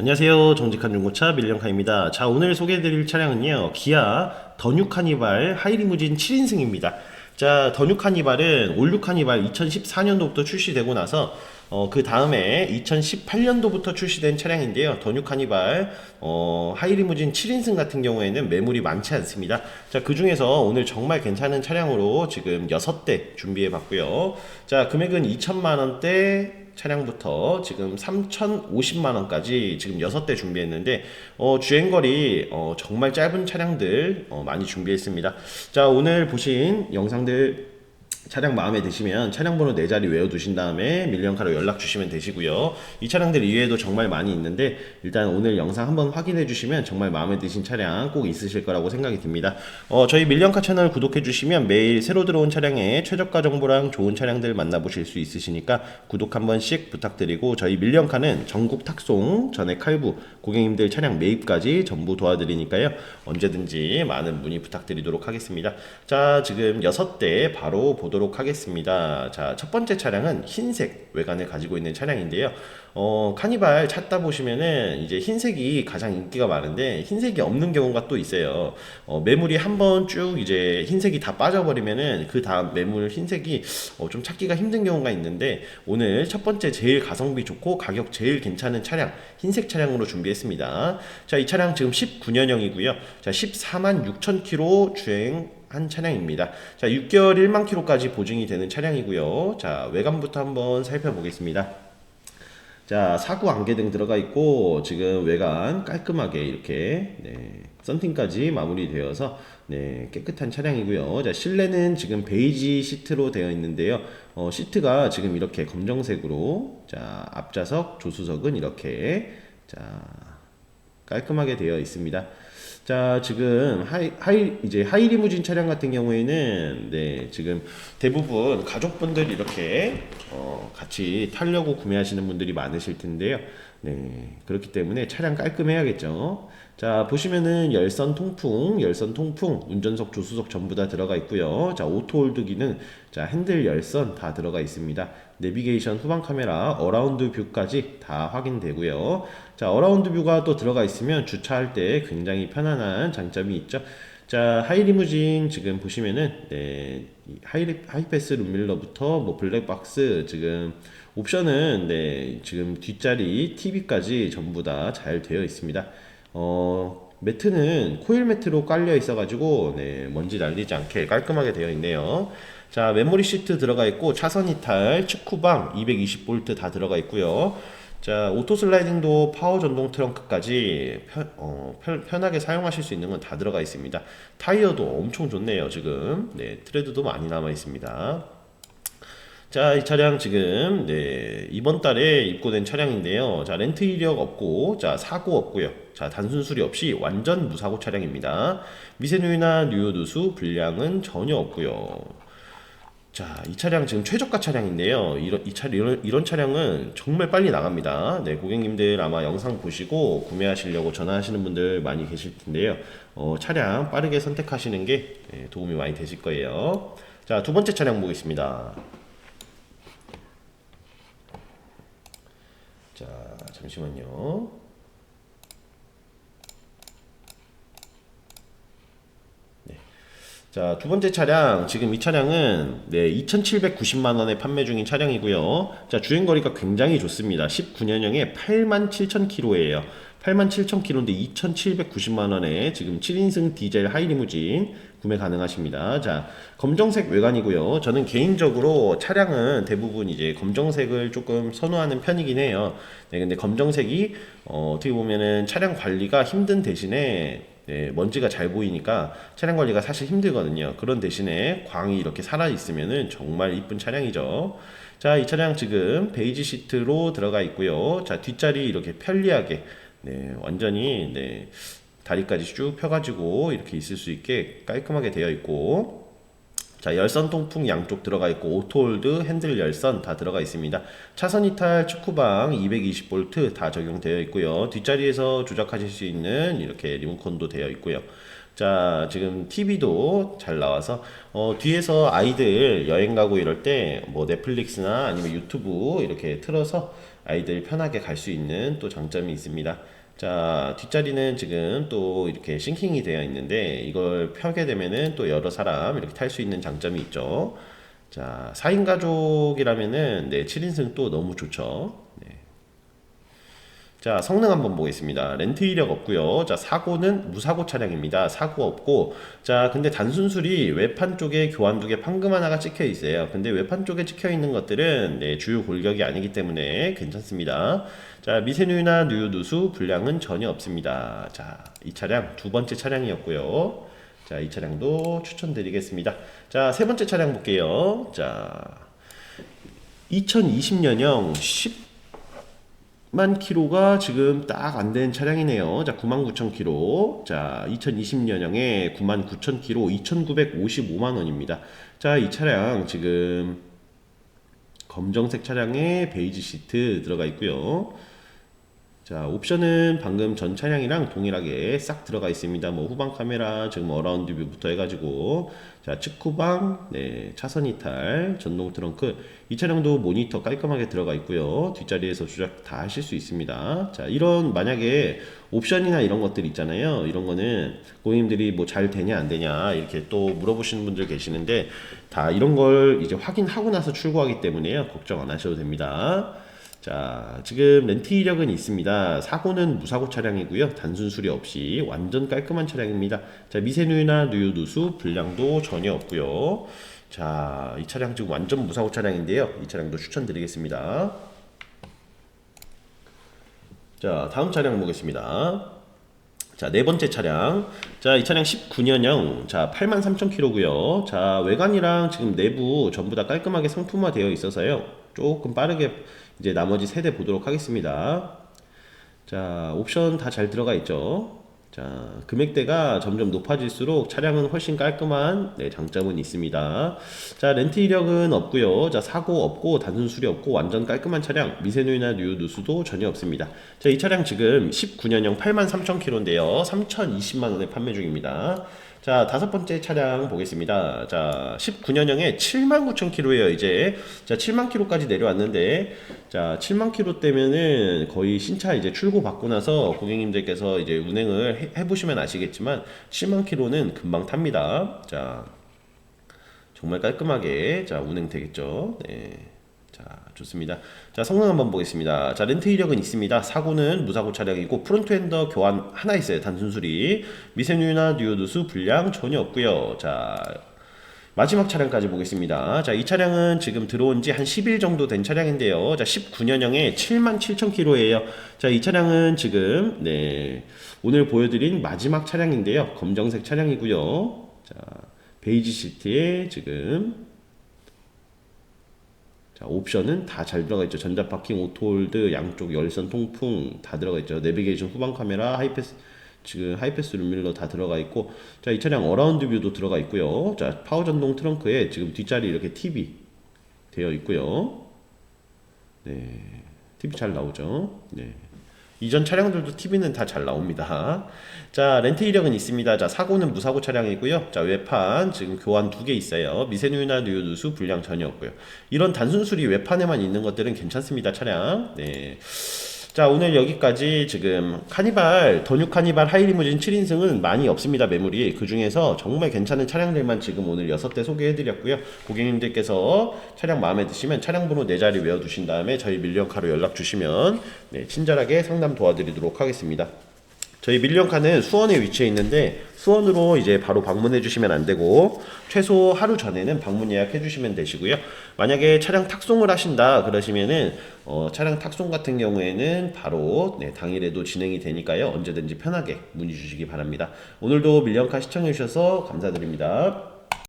안녕하세요. 정직한 중고차 밀령카입니다. 자, 오늘 소개해드릴 차량은요. 기아 더뉴 카니발 하이리무진 7인승입니다. 자, 더뉴 카니발은 올류 카니발 2014년도부터 출시되고 나서 어, 그 다음에 2018년도부터 출시된 차량인데요. 더뉴 카니발 어, 하이리무진 7인승 같은 경우에는 매물이 많지 않습니다. 자, 그 중에서 오늘 정말 괜찮은 차량으로 지금 6대 준비해 봤고요. 자, 금액은 2천만 원대 차량부터 지금 3,050만 원까지 지금 6대 준비했는데 어, 주행거리 어, 정말 짧은 차량들 어, 많이 준비했습니다. 자 오늘 보신 영상들 차량 마음에 드시면 차량 번호 네 자리 외워두신 다음에 밀리언카로 연락 주시면 되시고요. 이 차량들 이외에도 정말 많이 있는데 일단 오늘 영상 한번 확인해 주시면 정말 마음에 드신 차량 꼭 있으실 거라고 생각이 듭니다. 어, 저희 밀리언카 채널 구독해 주시면 매일 새로 들어온 차량의 최저가 정보랑 좋은 차량들 만나보실 수 있으시니까 구독 한 번씩 부탁드리고 저희 밀리언카는 전국 탁송, 전액 할부, 고객님들 차량 매입까지 전부 도와드리니까요. 언제든지 많은 문의 부탁드리도록 하겠습니다. 자, 지금 여섯 대 바로 보 도록 하겠습니다. 자, 첫 번째 차량은 흰색 외관을 가지고 있는 차량인데요. 어, 카니발 찾다 보시면은 이제 흰색이 가장 인기가 많은데 흰색이 없는 경우가 또 있어요. 어, 매물이 한번 쭉 이제 흰색이 다 빠져버리면은 그 다음 매물 흰색이 어, 좀 찾기가 힘든 경우가 있는데 오늘 첫 번째 제일 가성비 좋고 가격 제일 괜찮은 차량 흰색 차량으로 준비했습니다. 자, 이 차량 지금 19년형이고요. 자, 14만 6천 킬로 주행 한 차량입니다. 자, 6개월 1만 킬로까지 보증이 되는 차량이고요. 자, 외관부터 한번 살펴보겠습니다. 자, 사구 안개 등 들어가 있고 지금 외관 깔끔하게 이렇게 네, 썬팅까지 마무리되어서 네, 깨끗한 차량이고요. 자, 실내는 지금 베이지 시트로 되어 있는데요. 어, 시트가 지금 이렇게 검정색으로 자, 앞좌석, 조수석은 이렇게 자, 깔끔하게 되어 있습니다. 자, 지금 하이, 하이 이제 하이리무진 차량 같은 경우에는 네, 지금 대부분 가족분들 이렇게 어, 같이 타려고 구매하시는 분들이 많으실 텐데요. 네, 그렇기 때문에 차량 깔끔해야겠죠. 자, 보시면은 열선 통풍, 열선 통풍, 운전석, 조수석 전부 다 들어가 있고요. 자, 오토 홀드 기능, 자, 핸들 열선 다 들어가 있습니다. 내비게이션 후방 카메라, 어라운드 뷰까지 다 확인되고요. 자, 어라운드 뷰가 또 들어가 있으면 주차할 때 굉장히 편안한 장점이 있죠. 자, 하이리무진 지금 보시면은 네, 이 하이 하이패스 룸밀러부터 뭐 블랙박스 지금 옵션은 네, 지금 뒷자리 TV까지 전부 다 잘 되어 있습니다. 어, 매트는 코일 매트로 깔려 있어 가지고 네, 먼지 날리지 않게 깔끔하게 되어 있네요. 자, 메모리 시트 들어가 있고 차선 이탈, 측후방 220V 다 들어가 있고요. 자, 오토 슬라이딩도 파워 전동 트렁크까지 편, 어, 편, 편하게 사용하실 수 있는 건 다 들어가 있습니다. 타이어도 엄청 좋네요, 지금. 네, 트레드도 많이 남아 있습니다. 자, 이 차량 지금 네, 이번 달에 입고된 차량인데요. 자, 렌트 이력 없고, 자, 사고 없고요. 자, 단순 수리 없이 완전 무사고 차량입니다. 미세누이나 뉴요 누수 불량은 전혀 없고요. 자, 이 차량 지금 최저가 차량인데요. 이런 이차 이런, 이런 차량은 정말 빨리 나갑니다. 네, 고객님들 아마 영상 보시고 구매하시려고 전화하시는 분들 많이 계실 텐데요. 어, 차량 빠르게 선택하시는 게 네, 도움이 많이 되실 거예요. 자, 두 번째 차량 보겠습니다. 자, 잠시만요. 자, 두 번째 차량, 지금 이 차량은 네, 2,790만 원에 판매 중인 차량이고요. 자, 주행 거리가 굉장히 좋습니다. 19년형에 87,000km예요. 87,000km인데 2,790만 원에 지금 7인승 디젤 하이리무진 구매 가능하십니다. 자, 검정색 외관이고요. 저는 개인적으로 차량은 대부분 이제 검정색을 조금 선호하는 편이긴 해요. 네, 근데 검정색이 어, 어떻게 보면은 차량 관리가 힘든 대신에 네, 먼지가 잘 보이니까 차량 관리가 사실 힘들거든요. 그런 대신에 광이 이렇게 살아 있으면은 정말 이쁜 차량이죠. 자, 이 차량 지금 베이지 시트로 들어가 있고요. 자, 뒷자리 이렇게 편리하게 네, 완전히 네, 다리까지 쭉 펴가지고 이렇게 있을 수 있게 깔끔하게 되어 있고 자 열선 통풍 양쪽 들어가 있고 오토홀드 핸들 열선 다 들어가 있습니다. 차선 이탈 축구방 220V 다 적용되어 있고요. 뒷자리에서 조작하실 수 있는 이렇게 리모컨도 되어 있고요. 자 지금 TV도 잘 나와서 어, 뒤에서 아이들 여행 가고 이럴 때 뭐 넷플릭스나 아니면 유튜브 이렇게 틀어서 아이들 편하게 갈 수 있는 또 장점이 있습니다. 자, 뒷자리는 지금 또 이렇게 싱킹이 되어 있는데 이걸 펴게 되면은 또 여러 사람 이렇게 탈 수 있는 장점이 있죠. 자, 4인 가족이라면은 네, 7인승 또 너무 좋죠. 네. 자, 성능 한번 보겠습니다. 렌트 이력 없고요. 자, 사고는 무사고 차량입니다. 사고 없고, 자, 근데 단순 수리 외판 쪽에 교환 두개 판금 하나가 찍혀 있어요. 근데 외판 쪽에 찍혀 있는 것들은 네, 주요 골격이 아니기 때문에 괜찮습니다. 자, 미세누유나 누유 누수 불량은 전혀 없습니다. 자, 이 차량 두 번째 차량이었고요. 자, 이 차량도 추천드리겠습니다. 자, 세 번째 차량 볼게요. 자, 2020년형 10만 킬로가 지금 딱 안 된 차량이네요. 자, 99,000 킬로. 자, 2020년형에 99,000 킬로 2,955만 원입니다. 자, 이 차량 지금 검정색 차량에 베이지 시트 들어가 있고요. 자, 옵션은 방금 전 차량이랑 동일하게 싹 들어가 있습니다. 뭐 후방 카메라, 지금 어라운드 뷰부터 해가지고 자, 측후방, 네, 차선 이탈, 전동 트렁크 이 차량도 모니터 깔끔하게 들어가 있고요. 뒷자리에서 조작 다 하실 수 있습니다. 자, 이런 만약에 옵션이나 이런 것들 있잖아요. 이런 거는 고객님들이 뭐 잘 되냐 안 되냐 이렇게 또 물어보시는 분들 계시는데 다 이런 걸 이제 확인하고 나서 출고하기 때문에요. 걱정 안 하셔도 됩니다. 자, 지금 렌트 이력은 있습니다. 사고는 무사고 차량이고요. 단순 수리 없이 완전 깔끔한 차량입니다. 자, 미세누유나 누유 누수 불량도 전혀 없고요. 자, 이 차량 지금 완전 무사고 차량인데요. 이 차량도 추천드리겠습니다. 자, 다음 차량 보겠습니다. 자, 네 번째 차량. 자, 이 차량 19년형. 자, 83,000km고요. 자, 외관이랑 지금 내부 전부 다 깔끔하게 상품화 되어 있어서요. 조금 빠르게 이제 나머지 세대 보도록 하겠습니다. 자, 옵션 다 잘 들어가 있죠. 자, 금액대가 점점 높아질수록 차량은 훨씬 깔끔한 네, 장점은 있습니다. 자, 렌트 이력은 없고요. 자, 사고 없고 단순 수리 없고 완전 깔끔한 차량. 미세누유나 누유 누수도 전혀 없습니다. 자, 이 차량 지금 19년형 83,000km인데요. 3,020만 원에 판매 중입니다. 자, 다섯 번째 차량 보겠습니다. 자, 19년형에 79,000km예요, 이제. 자, 7만 km까지 내려왔는데, 자, 7만 km 때면은 거의 신차 이제 출고 받고 나서 고객님들께서 이제 운행을 해, 해보시면 아시겠지만, 7만 km는 금방 탑니다. 자, 정말 깔끔하게, 자, 운행 되겠죠. 네. 자, 좋습니다. 자, 성능 한번 보겠습니다. 자, 렌트 이력은 있습니다. 사고는 무사고 차량이고 프론트엔더 교환 하나 있어요. 단순 수리. 미세누유나 뉴오누수 불량 전혀 없고요. 자, 마지막 차량까지 보겠습니다. 자, 이 차량은 지금 들어온 지 한 10일 정도 된 차량인데요. 자, 19년형에 77,000km예요. 자, 이 차량은 지금 네. 오늘 보여드린 마지막 차량인데요. 검정색 차량이고요. 자, 베이지 시트에 지금 자, 옵션은 다 잘 들어가 있죠. 전자 파킹, 오토홀드, 양쪽 열선 통풍 다 들어가 있죠. 내비게이션 후방 카메라, 하이패스 지금 하이패스 룸밀러 다 들어가 있고 자, 이 차량 어라운드 뷰도 들어가 있고요. 자, 파워 전동 트렁크에 지금 뒷자리 이렇게 TV 되어 있고요. 네. TV 잘 나오죠. 네. 이전 차량들도 TV는 다 잘 나옵니다. 자, 렌트 이력은 있습니다. 자, 사고는 무사고 차량이고요. 자, 외판 지금 교환 두 개 있어요. 미세누유나 누유 누수 불량 전혀 없고요. 이런 단순 수리 외판에만 있는 것들은 괜찮습니다. 차량. 네. 자 오늘 여기까지 지금 카니발 더뉴 카니발 하이리무진 7인승은 많이 없습니다 매물이. 그 중에서 정말 괜찮은 차량들만 지금 오늘 6대 소개해드렸고요. 고객님들께서 차량 마음에 드시면 차량 번호 4자리 외워두신 다음에 저희 밀리언카로 연락 주시면 네, 친절하게 상담 도와드리도록 하겠습니다 저희 밀리언카는 수원에 위치해 있는데 수원으로 이제 바로 방문해 주시면 안 되고 최소 하루 전에는 방문 예약해 주시면 되시고요. 만약에 차량 탁송을 하신다 그러시면은 어, 차량 탁송 같은 경우에는 바로 네, 당일에도 진행이 되니까요. 언제든지 편하게 문의 주시기 바랍니다. 오늘도 밀리언카 시청해 주셔서 감사드립니다.